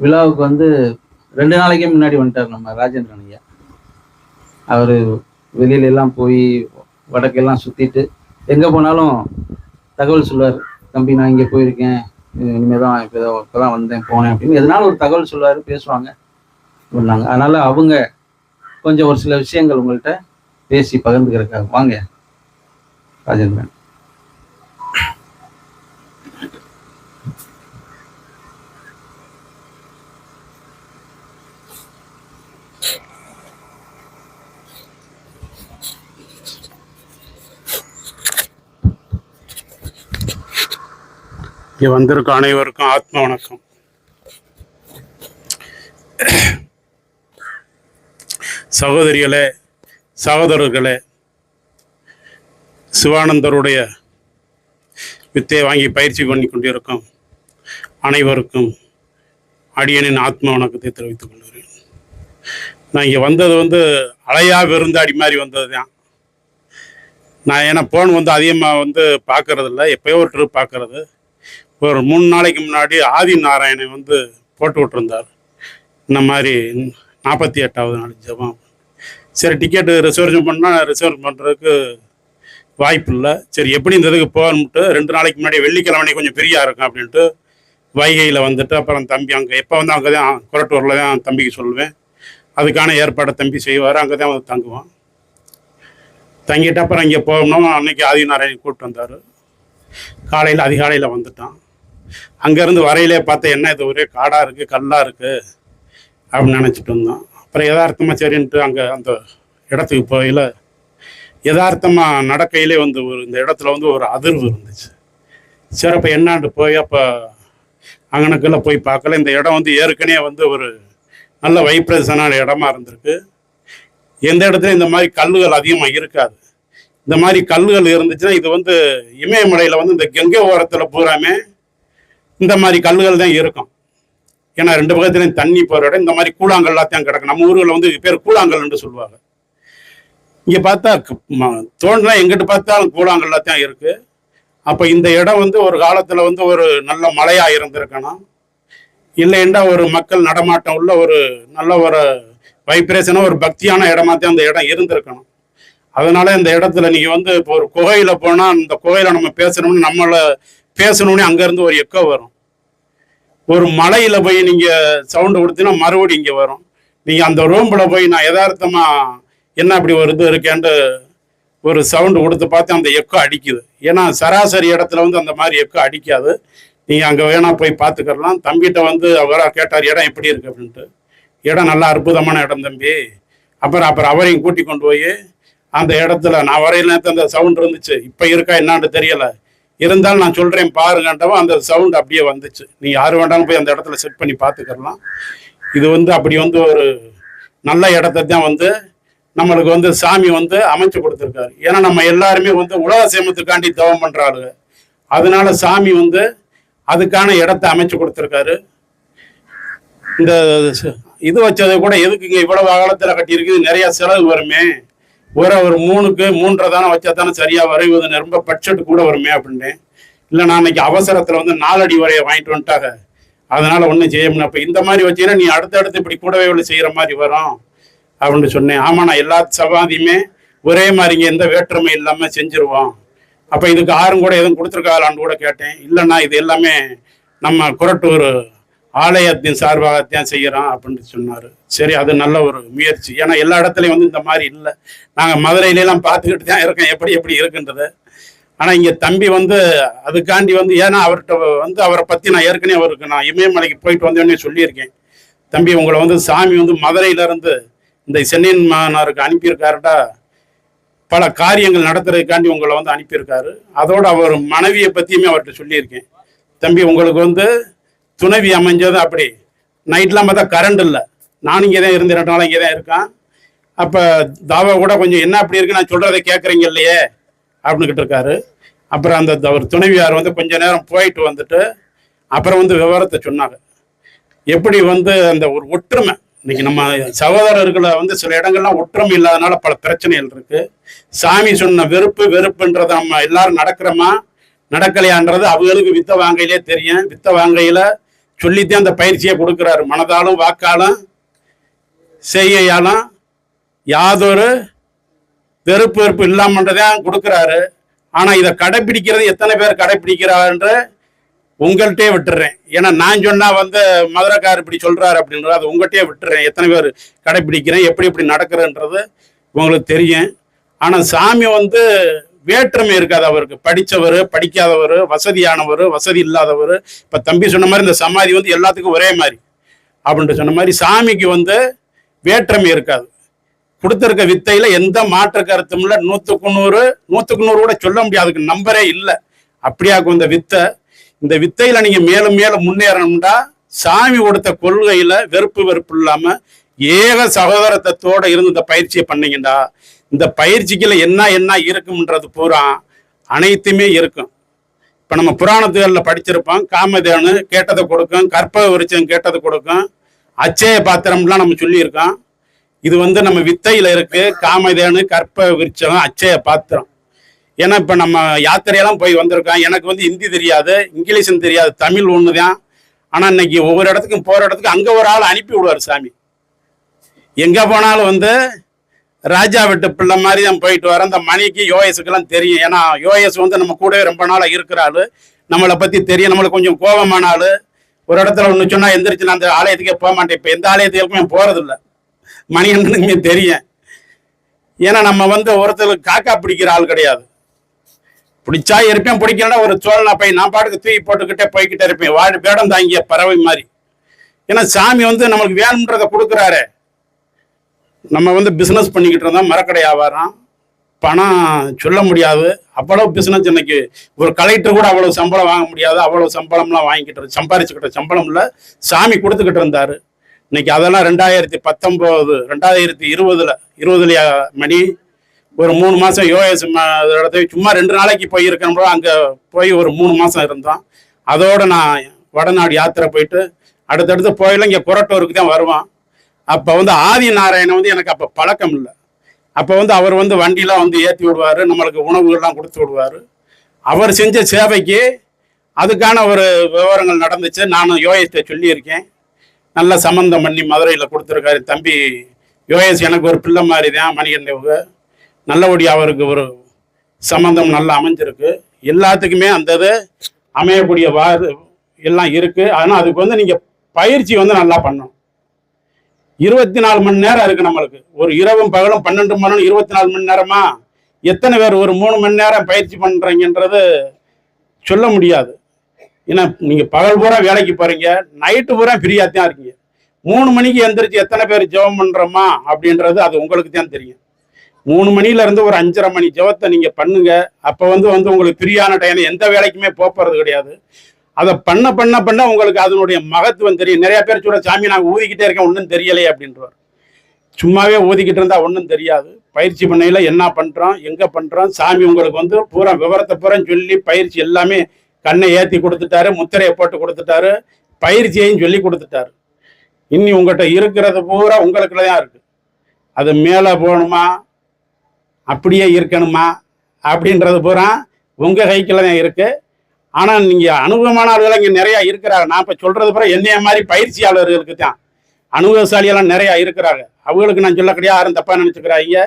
விழாவுக்கு வந்து ரெண்டு நாளைக்கே முன்னாடி வந்துட்டார் நம்ம ராஜேந்திரன் ஐயா. அவர் வெளியில எல்லாம் போய் வடக்கெல்லாம் சுத்திட்டு எங்க போனாலும் தகவல் சொல்லுவார் தம்பி நான் இங்கே போயிருக்கேன். இனிமேல் தான் இப்போ இப்போ தான் வந்தேன் போனேன். அப்படின்னு எதனால ஒரு தகவல் சொல்லுவார் பேசுவாங்க பண்ணாங்க அதனால அவங்க கொஞ்சம் ஒரு சில விஷயங்கள் உங்கள்கிட்ட பேசி பகிர்ந்துக்கிறக்காக வாங்க ராஜேந்திரன். இங்கே வந்திருக்க அனைவருக்கும் ஆத்ம வணக்கம். சகோதரிகளே சகோதரர்களே சிவானந்தருடைய வித்தையை வாங்கி பயிற்சி பண்ணி கொண்டிருக்கும் அனைவருக்கும் அடியனின் ஆத்ம வணக்கத்தை தெரிவித்துக் கொள்கிறேன். நான் இங்கே வந்தது வந்து அலையா விருந்தாடி மாதிரி வந்தது தான். நான் ஏன்னா போன் வந்து அதிகமாக வந்து பார்க்கறதில்ல. எப்பயோ ஒரு ட்ரிப் பார்க்கறது. ஒரு மூணு நாளைக்கு முன்னாடி ஆதி நாராயணன் வந்து போட்டு விட்டுருந்தார். இந்த மாதிரி நாற்பத்தி எட்டாவது நாள் ஜபம். சரி டிக்கெட்டு ரிசர்வேஷன் பண்ணால் ரிசர்வ் பண்ணுறதுக்கு வாய்ப்பு இல்லை. சரி எப்படி இந்த இதுக்கு போகணும்ட்டு ரெண்டு நாளைக்கு முன்னாடி வெள்ளிக்கிழமை கொஞ்சம் ஃப்ரீயாக இருக்கும் அப்படின்ட்டு வைகையில் வந்துட்டு அப்புறம் தம்பி அங்கே எப்போ வந்து அங்கே தான் குரட்டூரில் தான் தம்பிக்கு சொல்லுவேன். அதுக்கான ஏற்பாடை தம்பி செய்வார் அங்கே தான் வந்து தங்குவான். தங்கிட்டு அப்புறம் இங்கே போகணும் அன்னைக்கு ஆதி நாராயணன் கூப்பிட்டு வந்தார். காலையில் அதிகாலையில் வந்துட்டான். அங்கேருந்து வரையிலே பார்த்தா என்ன இது ஒரே காடாக இருக்குது கல்லாக இருக்குது அப்படின்னு நினச்சிட்டு இருந்தோம். அப்புறம் யதார்த்தமாக சரின்ட்டு அங்கே அந்த இடத்துக்கு போகையில் யதார்த்தமாக நடக்கையிலே வந்து ஒரு இந்த இடத்துல வந்து ஒரு அதிர்வு இருந்துச்சு. சரி அப்போ என்னாண்டு போய் அப்போ அங்கனக்குள்ள போய் பார்க்கல. இந்த இடம் வந்து ஏற்கனவே வந்து ஒரு நல்ல வைப்ரேஷனான இடமா இருந்திருக்கு. எந்த இடத்துல இந்த மாதிரி கல்லுகள் அதிகமாக இருக்காது. இந்த மாதிரி கல்லுகள் இருந்துச்சுன்னா இது வந்து இமயமலையில் வந்து இந்த கங்கை ஓரத்தில் பூராமே இந்த மாதிரி கல்லுகள் தான் இருக்கும். ஏன்னா ரெண்டு பக்கத்துலையும் தண்ணி போகிற இடம் இந்த மாதிரி கூழாங்கல் எல்லாத்தையும் கிடக்கும். நம்ம ஊரில் வந்து பேர் கூழாங்கல்னு சொல்லுவாங்க. இங்கே பார்த்தா க- ம- எங்கிட்டு பார்த்தாலும் கூழாங்கல் எல்லாத்தையும் இருக்கு. அப்போ இந்த இடம் வந்து ஒரு காலத்தில் வந்து ஒரு நல்ல மலையாக இருந்திருக்கணும். இல்லைன்னா ஒரு மக்கள் நடமாட்டம் உள்ள ஒரு நல்ல ஒரு வைப்ரேஷனாக ஒரு பக்தியான இடமா தான் அந்த இடம் இருந்திருக்கணும். அதனால இந்த இடத்துல நீங்கள் வந்து இப்போ ஒரு குகையில் போனால் அந்த குகையில் நம்ம பேசணும்னு நம்மளை பேசணும்னு அங்கேருந்து ஒரு எக்கோ வரும். ஒரு மலையில் போய் நீங்கள் சவுண்டு கொடுத்தீங்கன்னா மறுபடியும் இங்கே வரும். நீங்கள் அந்த ரூமில் போய் நான் எதார்த்தமாக என்ன அப்படி ஒரு இது இருக்கேன்ட்டு ஒரு சவுண்டு கொடுத்து பார்த்து அந்த எக்கோ அடிக்குது. ஏன்னா சராசரி இடத்துல வந்து அந்த மாதிரி எக்கோ அடிக்காது. நீங்கள் அங்கே வேணால் போய் பார்த்துக்கலாம். தம்பிகிட்ட வந்து அவராக கேட்டார் இடம் எப்படி இருக்கு? அப்படின்ட்டு. இடம் நல்லா அற்புதமான இடம் தம்பி. அப்புறம் அப்புறம் அவரையும் கூட்டி கொண்டு போய் அந்த இடத்துல நான் வரையில நேரத்தில் அந்த சவுண்ட் இருந்துச்சு. இப்போ இருக்கா என்னான்னு தெரியலை. இருந்தாலும் நான் சொல்றேன் பாருங்கன்றவும் அந்த சவுண்ட் அப்படியே வந்துச்சு. நீ யார் வேண்டாலும் போய் அந்த இடத்துல செட் பண்ணி பார்த்துக்கலாம். இது வந்து அப்படி வந்து ஒரு நல்ல இடத்த தான் வந்து நம்மளுக்கு வந்து சாமி வந்து அமைச்சு கொடுத்துருக்காரு. ஏன்னா நம்ம எல்லாருமே வந்து உலக சேமத்துக்காண்டி தவம் பண்ணுறாரு அதனால சாமி வந்து அதுக்கான இடத்த அமைச்சு கொடுத்துருக்காரு. இந்த இது வச்சதை கூட எதுக்குங்க இவ்வளவு அகலத்தில் கட்டியிருக்கு? நிறைய செலவு வருமே. ஒரு ஒரு மூணுக்கு மூன்றரை தானே வச்சா தானே சரியா வரைவது ரொம்ப பட்ஜெட் கூட வருமே அப்படின்னேன். இல்லை நான் அன்னைக்கு அவசரத்தில் வந்து நாலடி வரைய வாங்கிட்டு வந்துட்டாங்க. அதனால ஒன்றும் செய்ய முடியும் அப்போ இந்த மாதிரி வச்சீங்கன்னா நீ அடுத்தடுத்து இப்படி கூடவே உள்ள செய்கிற மாதிரி வரும் அப்படின்னு சொன்னேன். ஆமாம் நான் எல்லா சவாதியுமே ஒரே மாதிரிங்க எந்த வேற்றுமை இல்லாமல் செஞ்சுருவோம். அப்போ இதுக்கு ஆறும் கூட எதுவும் கொடுத்துருக்காங்களான்னு கூட கேட்டேன். இல்லைண்ணா இது எல்லாமே நம்ம குரட்டூர் ஆலயத்தின் சார்பாகத்தான் செய்கிறான் அப்படின்னு சொன்னார். சரி அது நல்ல ஒரு முயற்சி. ஏன்னா எல்லா இடத்துலையும் வந்து இந்த மாதிரி இல்லை. நாங்கள் மதுரையிலலாம் பார்த்துக்கிட்டு தான் இருக்கோம் எப்படி எப்படி இருக்குன்றது. ஆனால் இங்கே தம்பி வந்து அதுக்காண்டி வந்து ஏன்னா அவர்கிட்ட வந்து அவரை பற்றி நான் ஏற்கனவே அவருக்கு நான் இமயமலைக்கு போயிட்டு வந்தோடனே சொல்லியிருக்கேன். தம்பி உங்களை வந்து சாமி வந்து மதுரையிலேருந்து இந்த சென்னையின் மாநகருக்கு அனுப்பியிருக்காருடா. பல காரியங்கள் நடத்துறதுக்காண்டி உங்களை வந்து அனுப்பியிருக்காரு. அதோடு அவர் மனைவியை பற்றியுமே அவர்கிட்ட சொல்லியிருக்கேன். தம்பி உங்களுக்கு வந்து துணைவி அமைஞ்சது அப்படி. நைட்லாம் பார்த்தா கரண்ட் இல்லை. நானும் இங்கே தான் இருந்து ரெண்டு நாள் இங்கே தான் இருக்கேன். அப்போ தாவா கூட கொஞ்சம் என்ன அப்படி இருக்கு நான் சொல்கிறத கேட்குறீங்க இல்லையே அப்படின்னுக்கிட்டு இருக்காரு. அப்புறம் அந்த அவர் துணைவியார் வந்து கொஞ்ச நேரம் போயிட்டு வந்துட்டு அப்புறம் வந்து விவரத்தை சொன்னாங்க. எப்படி வந்து அந்த ஒரு ஒற்றுமை இன்னைக்கு நம்ம சகோதரர்களை வந்து சில இடங்கள்லாம் ஒற்றுமை இல்லாதனால பல பிரச்சனைகள் இருக்கு. சாமி சொன்ன வெறுப்பு வெறுப்புன்றத நம்ம எல்லாரும் நடக்கிறோமா? நடக்கலையான்றது அவங்களுக்கு வித்த வாங்கையிலே தெரியும். வித்த வாங்கையில சொல்லித்தான் அந்த பயிற்சியை கொடுக்குறாரு. மனதாலும் வாக்காலும் செய்கையாலும் யாதொரு வெறுப்பு வெறுப்பு இல்லாமன்றதான் கொடுக்குறாரு. ஆனால் இதை கடைப்பிடிக்கிறது எத்தனை பேர் கடைப்பிடிக்கிறாருன்ற உங்கள்கிட்டயே விட்டுறேன். ஏன்னா நான் சொன்னால் வந்து மதுரைக்கார் இப்படி சொல்கிறாரு அப்படின்றது அது உங்கள்கிட்டயே விட்டுறேன். எத்தனை பேர் கடைப்பிடிக்கிறேன் எப்படி எப்படி நடக்கிறன்றது உங்களுக்கு தெரியும். ஆனால் சாமி வந்து வேற்றுமை இருக்காது அவருக்கு. படிச்சவர் படிக்காதவர் வசதியானவர் வசதி இல்லாதவர். இப்ப தம்பி சொன்ன மாதிரி இந்த சமாதி வந்து எல்லாத்துக்கும் ஒரே மாதிரி. அப்படின்ட்டு சொன்ன மாதிரி சாமிக்கு வந்து வேற்றுமை இருக்காது. கொடுத்துருக்க வித்தையில எந்த மாற்று கருத்தும் இல்லை. நூற்றுக்கு நூறு நூத்துக்கு நூறு கூட சொல்ல முடியாதுக்கு நம்பரே இல்லை. அப்படியாக்கும் இந்த வித்தை. இந்த வித்தையில நீங்க மேலும் மேலும் முன்னேறணும்டா. சாமி கொடுத்த கொள்கையில வெறுப்பு வெறுப்பு இல்லாம ஏக சகோதரத்தோட இருந்து இந்த பயிற்சியை பண்ணீங்கடா. இந்த பயிற்சிக்குள்ள என்ன என்ன இருக்கும்ன்றது பூரா அனைத்துமே இருக்கும். இப்ப நம்ம புராணத்துகளில் படிச்சிருப்போம். காமதேனு கேட்டதை கொடுக்கும் கற்பக விருச்சம் கேட்டதை கொடுக்கும் அச்சய பாத்திரம்லாம் நம்ம சொல்லியிருக்கோம். இது வந்து நம்ம வித்தையில இருக்கு. காமதேனு கற்ப விருச்சம் அச்சய பாத்திரம். ஏன்னா இப்ப நம்ம யாத்திரையெல்லாம் போய் வந்திருக்கோம். எனக்கு வந்து ஹிந்தி தெரியாது இங்கிலீஷும் தெரியாது தமிழ் ஒண்ணுதான். ஆனா இன்னைக்கு ஒவ்வொரு இடத்துக்கும் போற இடத்துக்கு அங்க ஒரு ஆள் அனுப்பி விடுவார் சாமி. எங்க போனாலும் வந்து ராஜா விட்டு பிள்ளை மாதிரி தான் போயிட்டு வர அந்த மணிக்கு யோஎஸுக்கெல்லாம் தெரியும். ஏன்னா யோஎஸ் வந்து நம்ம கூடவே ரொம்ப நாளாக இருக்கிற ஆளு நம்மளை பற்றி தெரியும் நம்மளுக்கு கொஞ்சம் கோபமான ஒரு இடத்துல ஒன்று சொன்னால் எந்திரிச்சு நான் அந்த ஆலயத்துக்கே போக மாட்டேன். இப்போ எந்த ஆலயத்துக்குமே போகிறதில்ல இல்ல மணி அண்ணனுக்குமே தெரியும். ஏன்னா நம்ம வந்து ஒருத்தருக்கு காக்கா பிடிக்கிற ஆள் கிடையாது. பிடிச்சா இருப்பேன் பிடிக்கலன்னா ஒரு சோழனா போய் நான் பாட்டுக்கு தூக்கி போட்டுக்கிட்டே போய்கிட்டே இருப்பேன். வாடு வேடம் தாங்கிய பறவை மாதிரி. ஏன்னா சாமி வந்து நம்மளுக்கு வேணுன்றதை கொடுக்குறாரு. நம்ம வந்து பிஸ்னஸ் பண்ணிக்கிட்டு இருந்தோம் மரக்கடை வியாபாரம் பணம் சொல்ல முடியாது. அவ்வளோ பிஸ்னஸ் இன்னைக்கு. ஒரு கலெக்டர் கூட அவ்வளோ சம்பளம் வாங்க முடியாது. அவ்வளோ சம்பளம்லாம் வாங்கிக்கிட்டு சம்பாரிச்சுக்கிட்ட சம்பளம் இல்லை. சாமி கொடுத்துக்கிட்டு இருந்தார். இன்னைக்கு அதெல்லாம் ரெண்டாயிரத்தி பத்தொம்போது ரெண்டாயிரத்தி இருபதுல இருபதுலையா மணி? ஒரு மூணு மாதம் யோஎஸ் இடத்துல சும்மா ரெண்டு நாளைக்கு போய் இருக்கணும் அங்கே போய் ஒரு மூணு மாதம் இருந்தோம் அதோட நான் வடநாடு யாத்திரை போயிட்டு அடுத்தடுத்து போயில இங்கே குரட்டூருக்கு தான் வருவான். அப்போ வந்து ஆதி நாராயணன் வந்து எனக்கு அப்போ பழக்கம் இல்லை. அப்போ வந்து அவர் வந்து வண்டிலாம் வந்து ஏற்றி விடுவார் நம்மளுக்கு உணவுகள்லாம் கொடுத்து விடுவாரு. அவர் செஞ்ச சேவைக்கு அதுக்கான ஒரு விவரங்கள் நடந்துச்சு. நானும் யோகத்தை சொல்லியிருக்கேன். நல்ல சம்மந்தம் பண்ணி மதுரையில் கொடுத்துருக்காரு தம்பி யோகேஷ். எனக்கு ஒரு பிள்ளை மாதிரி தான் மணிகண்டவுக்கு நல்லபடியாக அவருக்கு ஒரு சம்மந்தம் நல்லா அமைஞ்சிருக்கு. எல்லாத்துக்குமே அந்த இது அமையக்கூடிய வா எல்லாம் இருக்குது ஆனால் அதுக்கு வந்து நீங்கள் பயிற்சி வந்து நல்லா பண்ணணும். இருபத்தி நாலு மணி நேரம் இருக்கு நம்மளுக்கு. ஒரு இரவும் பகலும் பன்னெண்டு மணி இருபத்தி நாலு மணி நேரமா? எத்தனை பேர் ஒரு மூணு மணி நேரம் பயிற்சி பண்றீங்கன்றது சொல்ல முடியாது. ஏன்னா நீங்க பகல் பூரா வேலைக்கு போறீங்க நைட்டு பூரா ஃப்ரீயா தான் இருக்கீங்க. மூணு மணிக்கு எந்திரிச்சு எத்தனை பேர் ஜெபம் பண்றோமா அப்படின்றது அது உங்களுக்கு தான் தெரியும். மூணு மணில இருந்து ஒரு அஞ்சரை மணி ஜெபத்தை நீங்க பண்ணுங்க. அப்ப வந்து வந்து உங்களுக்கு ஃப்ரீயான டைம் எந்த வேலைக்குமே போறது கிடையாது. அதை பண்ண பண்ண பண்ண உங்களுக்கு அதனுடைய மகத்துவம் தெரியும். நிறைய பேர் சொல்ற சாமி நாங்கள் ஊதிக்கிட்டே இருக்கேன் ஒன்றும் தெரியலையே அப்படின்றவர் சும்மாவே ஊதிக்கிட்டு இருந்தால் ஒன்றும் தெரியாது. பயிற்சி பண்ணையில் என்ன பண்ணுறோம் எங்கே பண்ணுறோம் சாமி உங்களுக்கு வந்து பூரா விவரத்தை பூரா சொல்லி பயிற்சி எல்லாமே கண்ணை ஏற்றி கொடுத்துட்டாரு முத்திரையை போட்டு கொடுத்துட்டாரு பயிற்சியையும் சொல்லி கொடுத்துட்டாரு. இன்னி உங்கள்கிட்ட இருக்கிறது பூரா உங்களுக்குள்ள தான் இருக்குது அது மேலே போகணுமா? அப்படியே இருக்கணுமா? அப்படின்றது பூரா உங்கள் கைக்குள்ள தான் இருக்குது ஆனால் நீங்கள் அனுபவமானவர்கள் இங்கே நிறையா இருக்கிறாங்க. நான் இப்போ சொல்கிறது பிறகு என்னைய மாதிரி பயிற்சியாளர்களுக்கு தான். அனுபவசாலியெல்லாம் நிறையா இருக்கிறாங்க. அவங்களுக்கு நான் சொல்லக்கூடிய யாரும் தப்பாக நினச்சிக்கிறாங்க.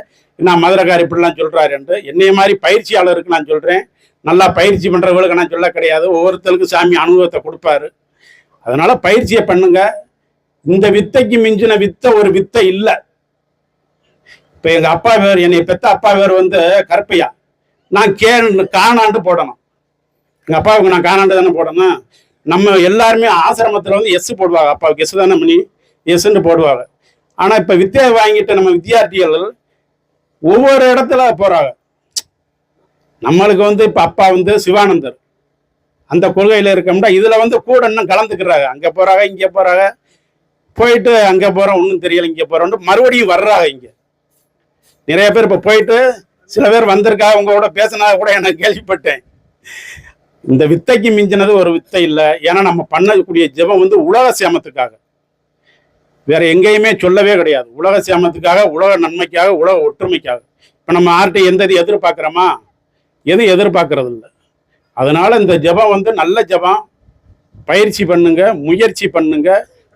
நான் மதுரக்கார் இப்படிலாம் சொல்றாருன்ட்டு என்னைய மாதிரி பயிற்சியாளருக்கு நான் சொல்கிறேன் நல்லா பயிற்சி பண்ணுறவங்களுக்கு நான் சொல்ல கிடையாது. ஒவ்வொருத்தருக்கும் சாமி அனுபவத்தை கொடுப்பாரு. அதனால் பயிற்சியை பண்ணுங்க. இந்த வித்தைக்கு மிஞ்சின வித்தை ஒரு வித்தை இல்லை. இப்போ எங்கள் அப்பா பேர் என்னை பெத்த அப்பா பேர் வந்து கருப்பையா. நான் கே காணாண்டு போடணும். எங்கள் அப்பாவுக்கு நான் காணாண்டு தானே போடணும் நம்ம எல்லாருமே ஆசிரமத்தில் வந்து எஸ் போடுவாங்க. அப்பாவுக்கு எஸ் தானே மணி எஸ்ன்னு போடுவாங்க. ஆனால் இப்போ வித்தியை வாங்கிட்டு நம்ம வித்தியார்த்திகள் ஒவ்வொரு இடத்துல போகிறாங்க நம்மளுக்கு வந்து இப்போ அப்பா வந்து சிவானந்தர். அந்த கொள்கையில் இருக்கோம்னா இதில் வந்து கூட இன்னும் கலந்துக்கிறாங்க. அங்கே போகிறாங்க இங்கே போகிறாங்க போயிட்டு அங்கே போகிறோம் ஒன்றும் தெரியல இங்கே போறோம்னு மறுபடியும் வர்றாங்க இங்கே. நிறைய பேர் இப்போ போயிட்டு சில பேர் வந்திருக்கா உங்களோட பேசினா கூட எனக்கு கேள்விப்பட்டேன். இந்த வித்தைக்கு மிஞ்சினது ஒரு வித்தை இல்லை. ஏன்னா நம்ம பண்ணக்கூடிய ஜெபம் வந்து உலக சேமத்துக்காக. வேற எங்கேயுமே சொல்லவே கிடையாது. உலக சேமத்துக்காக உலக நன்மைக்காக உலக ஒற்றுமைக்காக. இப்போ நம்ம ஆர்ட்டை எந்த இது எதிர்பார்க்குறோமா? எதுவும் எதிர்பார்க்கறது இல்லை அதனால இந்த ஜெபம் வந்து நல்ல ஜெபம். பயிற்சி பண்ணுங்க முயற்சி பண்ணுங்க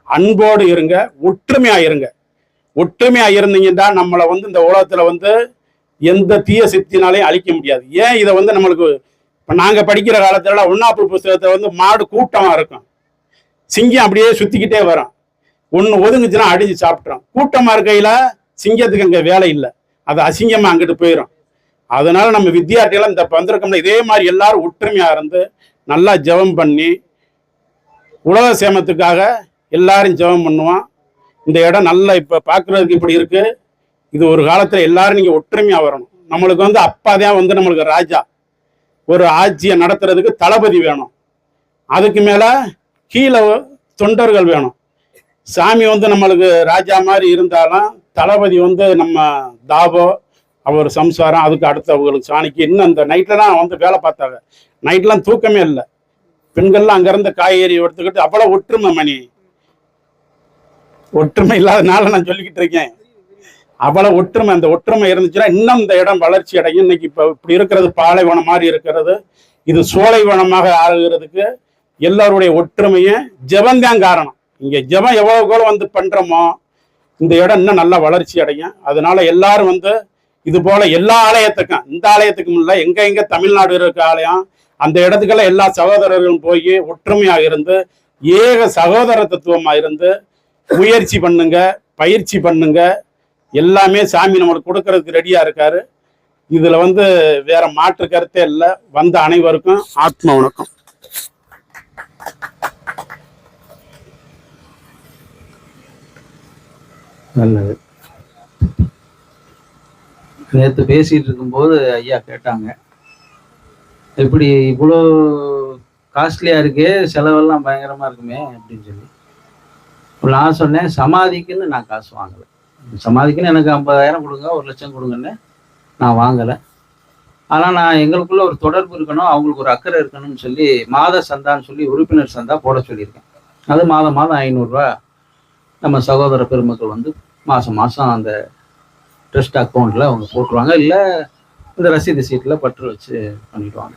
அன்போடு இருங்க ஒற்றுமையா இருங்க. ஒற்றுமையா இருந்தீங்கன்னா நம்மளை வந்து இந்த உலகத்துல வந்து எந்த தீய சக்தினாலையும் அழிக்க முடியாது. ஏன் இதை வந்து நம்மளுக்கு இப்போ நாங்கள் படிக்கிற காலத்துலலாம் ஒன்னாப்பு புஸ்தகத்தை வந்து மாடு கூட்டமாக இருக்கும். சிங்கம் அப்படியே சுற்றிக்கிட்டே வரும். ஒன்று ஒதுங்குச்சுன்னா அடிச்சு சாப்பிட்றோம் கூட்டமாக இருக்கையில் சிங்கத்துக்கு அங்கே வேலை இல்லை. அது அசிங்கமாக அங்கிட்டு போயிடும் அதனால நம்ம வித்தியார்த்திகள் இந்த வந்திருக்கோம்ல இதே மாதிரி எல்லாரும் ஒற்றுமையாக இருந்து நல்லா ஜெபம் பண்ணி உலக சேமத்துக்காக எல்லாரும் ஜெபம் பண்ணுவோம். இந்த இடம் நல்லா இப்போ பார்க்குறதுக்கு இப்படி இருக்குது இது ஒரு காலத்தில் எல்லாரும் நீங்கள் ஒற்றுமையாக வரணும். நம்மளுக்கு வந்து அப்பா தான் வந்து நம்மளுக்கு ராஜா. ஒரு ஆட்சியை நடத்துறதுக்கு தளபதி வேணும். அதுக்கு மேலே கீழே தொண்டர்கள் வேணும். சாமி வந்து நம்மளுக்கு ராஜா மாதிரி இருந்தாலும் தளபதி வந்து நம்ம தாபோ அவர் சம்சாரம் அதுக்கு அடுத்தவங்களுக்கு சாணிக்கு இன்னும் அந்த நைட்டில் தான் வந்து வேலை பார்த்தாங்க. நைட்லாம் தூக்கமே இல்லை. பெண்கள்லாம் அங்கேருந்து காய்கறி எடுத்துக்கிட்டு அவ்வளோ ஒற்றுமை மணி. ஒற்றுமை இல்லாதனால நான் சொல்லிக்கிட்டு இருக்கேன். அவ்வளவு ஒற்றுமை அந்த ஒற்றுமை இருந்துச்சுன்னா இன்னும் இந்த இடம் வளர்ச்சி அடையும். இன்னைக்கு இப்போ இப்படி இருக்கிறது பாலைவனம் மாதிரி இருக்கிறது. இது சோலைவனமாக ஆகுறதுக்கு எல்லாருடைய ஒற்றுமையும் ஜபந்தான் காரணம். இங்கே ஜெபம் எவ்வளவு வந்து பண்ணுறோமோ இந்த இடம் இன்னும் நல்லா வளர்ச்சி அடையும். அதனால எல்லாரும் வந்து இது போல எல்லா ஆலயத்துக்கும் இந்த ஆலயத்துக்கும் இல்லை எங்க எங்க தமிழ்நாடு இருக்க ஆலயம் அந்த இடத்துக்கெல்லாம் எல்லா சகோதரர்களும் போய் ஒற்றுமையாக இருந்து ஏக சகோதர தத்துவமாக இருந்து முயற்சி பண்ணுங்க பயிற்சி பண்ணுங்க எல்லாமே சாமி நம்மளுக்கு கொடுக்கறதுக்கு ரெடியா இருக்காரு. இதுல வந்து வேற மாற்று கருத்தே இல்லை. வந்த அனைவருக்கும் ஆத்ம வணக்கம். நல்லது. நேற்று பேசிட்டு இருக்கும்போது ஐயா கேட்டாங்க. இப்படி இவ்வளோ காஸ்ட்லியா இருக்கே செலவெல்லாம் பயங்கரமா இருக்குமே அப்படின்னு சொல்லி. நான் சொன்னேன் சமாதிக்குன்னு நான் காசு வாங்கலை. சமாதிக்குன்னு எனக்கு ஐம்பதாயிரம் கொடுங்க ஒரு லட்சம் கொடுங்கன்னு நான் வாங்கலை. ஆனால் நான் எங்களுக்குள்ள ஒரு தொடர்பு இருக்கணும் அவங்களுக்கு ஒரு அக்கறை இருக்கணும்னு சொல்லி மாத சந்தான்னு சொல்லி உறுப்பினர் சந்தா போட சொல்லியிருக்கேன். அது மாதம் மாதம் ஐநூறுரூவா நம்ம சகோதர பெருமக்கள் வந்து மாதம் மாதம் அந்த ட்ரஸ்ட் அக்கௌண்ட்டில் அவங்க போட்டுருவாங்க. இல்லை இந்த ரசீது சீட்டில் பற்று வச்சு பண்ணிடுவாங்க.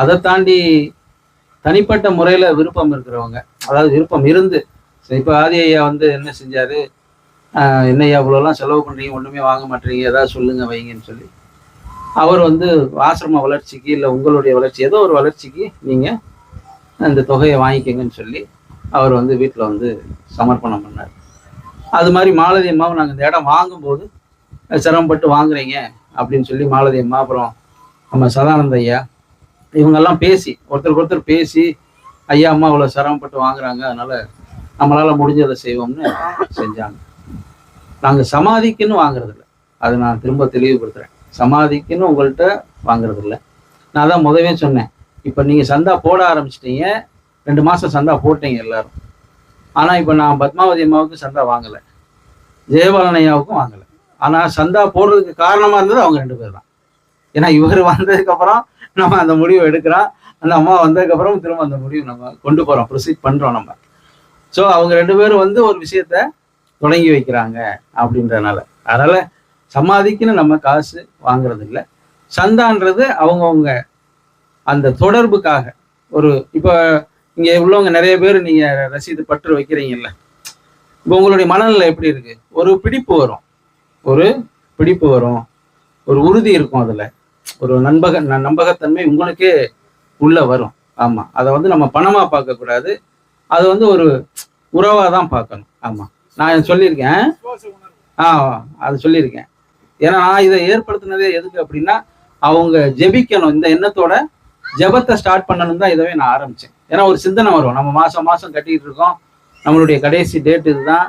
அதை தாண்டி தனிப்பட்ட முறையில் விருப்பம் இருக்கிறவங்க அதாவது விருப்பம் இருந்து இப்போ ஆதி ஐயா வந்து என்ன செஞ்சார்? என்னையா இவ்வளோலாம் செலவு பண்ணுறீங்க ஒன்றுமே வாங்க மாட்டீங்க ஏதாவது சொல்லுங்க வைங்கன்னு சொல்லி. அவர் வந்து ஆசிரம வளர்ச்சிக்கு இல்லை உங்களுடைய வளர்ச்சி ஏதோ ஒரு வளர்ச்சிக்கு நீங்கள் அந்த தொகையை வாங்கிக்கங்கன்னு சொல்லி அவர் வந்து வீட்டில் வந்து சமர்ப்பணம் பண்ணார். அது மாதிரி மாலதி அம்மாவும் நாங்கள் இந்த இடம் வாங்கும்போது சிரமப்பட்டு வாங்குறீங்க அப்படின்னு சொல்லி மாலதி அம்மா அப்புறம் நம்ம சதானந்த ஐயா இவங்கெல்லாம் பேசி ஒருத்தருக்கு ஒருத்தர் பேசி ஐயா அம்மா அவ்வளோ சிரமப்பட்டு வாங்குறாங்க அதனால் நம்மளால் முடிஞ்சதை செய்வோம்னு செஞ்சாங்க. நாங்கள் சமாதிக்குன்னு வாங்குறது இல்ல அதை நான் திரும்ப தெளிவுபடுத்துறேன். சமாதிக்குன்னு உங்கள்கிட்ட வாங்குறது நான் அதான் முதவே சொன்னேன். இப்போ நீங்கள் சந்தா போட ஆரம்பிச்சிட்டீங்க. ரெண்டு மாதம் சந்தா போட்டீங்க எல்லாரும். ஆனால் இப்போ நான் பத்மாவதி அம்மாவுக்கு சந்தா வாங்கலை. ஜெயபாலன் ஐயாவுக்கும் வாங்கலை. ஆனால் சந்தா போடுறதுக்கு காரணமாக இருந்தது அவங்க ரெண்டு பேர் தான். ஏன்னா இவர் வந்ததுக்கப்புறம் நம்ம அந்த முடிவை எடுக்கிறோம். அந்த அம்மா வந்ததுக்கப்புறம் திரும்ப அந்த முடிவு நம்ம கொண்டு போகிறோம் ப்ரொசீட் பண்ணுறோம் நம்ம. ஸோ அவங்க ரெண்டு பேரும் வந்து ஒரு விஷயத்த தொடங்கி வைக்கிறாங்க அப்படின்றனால அதனால சமாதிக்குன்னு நம்ம காசு வாங்குறது இல்லை சந்தான்றது அவங்கவுங்க அந்த தொடர்புக்காக. ஒரு இப்போ இங்கே உள்ளவங்க நிறைய பேர் நீங்கள் ரசீது பற்று வைக்கிறீங்கல்ல. இப்போ உங்களுடைய மனநிலை எப்படி இருக்கு? ஒரு பிடிப்பு வரும். ஒரு பிடிப்பு வரும். ஒரு உறுதி இருக்கும் அதில். ஒரு நண்பக நம்பகத்தன்மை உங்களுக்கே உள்ள வரும். ஆமாம் அதை வந்து நம்ம பணமாக பார்க்கக்கூடாது. அது வந்து ஒரு உறவாக தான் பார்க்கணும். ஆமாம் நான் சொல்லியிருக்கேன். ஆ அது சொல்லியிருக்கேன். ஏன்னா நான் இதை ஏற்படுத்தினதே எதுக்கு அப்படின்னா அவங்க ஜெபிக்கணும். இந்த எண்ணத்தோட ஜெபத்தை ஸ்டார்ட் பண்ணணும் தான் இதவே நான் ஆரம்பிச்சேன். ஏன்னா ஒரு சிந்தனை வரும். நம்ம மாசம் மாசம் கட்டிட்டு இருக்கோம். நம்மளுடைய கடைசி டேட் இதுதான்.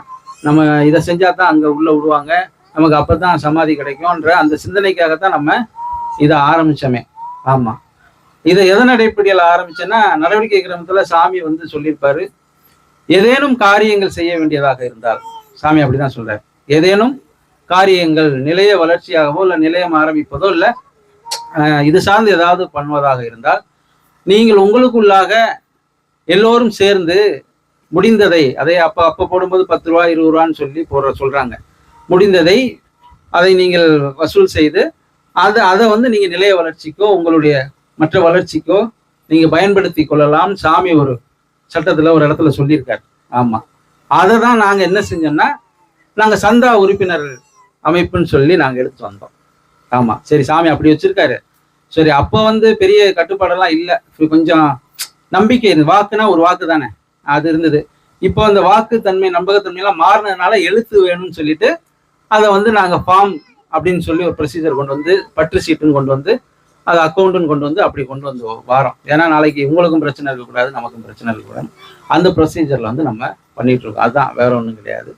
நம்ம இதை செஞ்சா தான் அங்க உள்ள விடுவாங்க. நமக்கு அப்பதான் சமாதி கிடைக்கும்ன்ற அந்த சிந்தனைக்காகத்தான் நம்ம இதை ஆரம்பிச்சோமே. ஆமா. இதை எதன் அடிப்படையில் ஆரம்பிச்சேன்னா நடவடிக்கை கிரமத்துல சாமி வந்து சொல்லியிருப்பாரு. ஏதேனும் காரியங்கள் செய்ய வேண்டியதாக இருந்தால் சாமி அப்படிதான் சொல்றாரு. ஏதேனும் காரியங்கள் நிலைய வளர்ச்சியாகவோ இல்லை நிலையம் ஆரம்பிப்பதோ இல்லை இது சார்ந்து ஏதாவது பண்ணுவதாக இருந்தால் நீங்கள் உங்களுக்குள்ளாக எல்லோரும் சேர்ந்து முடிந்ததை அதை அப்போ அப்போ போடும்போது பத்து ரூபா இருபது ரூபான்னு சொல்லி போடுற சொல்கிறாங்க முடிந்ததை அதை நீங்கள் வசூல் செய்து அதை அதை வந்து நீங்கள் நிலைய வளர்ச்சிக்கோ உங்களுடைய மற்ற வளர்ச்சிக்கோ நீங்கள் பயன்படுத்தி கொள்ளலாம். சாமி ஒரு சட்டத்துல ஒரு இடத்துல சொல்லியிருக்காரு. ஆமா. அதை தான் நாங்க என்ன செஞ்சோம்னா நாங்க சந்தா உறுப்பினர் அமைப்புன்னு சொல்லி நாங்க எடுத்து வந்தோம். ஆமா. சரி சாமி அப்படி வச்சிருக்காரு. சரி அப்போ வந்து பெரிய கட்டுப்பாடெல்லாம் இல்லை. கொஞ்சம் நம்பிக்கை இருந்து வாக்குனா ஒரு வாக்கு தானே. அது இருந்தது. இப்போ அந்த வாக்கு தன்மை நம்பகத்தன்மை எல்லாம் மாறினதுனால எழுத்து வேணும்னு சொல்லிட்டு அதை வந்து நாங்க ஃபார்ம் அப்படின்னு சொல்லி ஒரு ப்ரொசீஜர் கொண்டு வந்து பற்று சீட்டுன்னு கொண்டு வந்து அது அக்கௌண்ட்டுன்னு கொண்டு வந்து அப்படி கொண்டு வந்து வாரோம். ஏன்னா நாளைக்கு உங்களுக்கும் பிரச்சனை இருக்கக்கூடாது நமக்கும் பிரச்சனை இருக்கக்கூடாது. அந்த ப்ரொசீஜர்ல வந்து நம்ம பண்ணிட்டு இருக்கோம். அதுதான் வேற ஒன்றும் கிடையாது.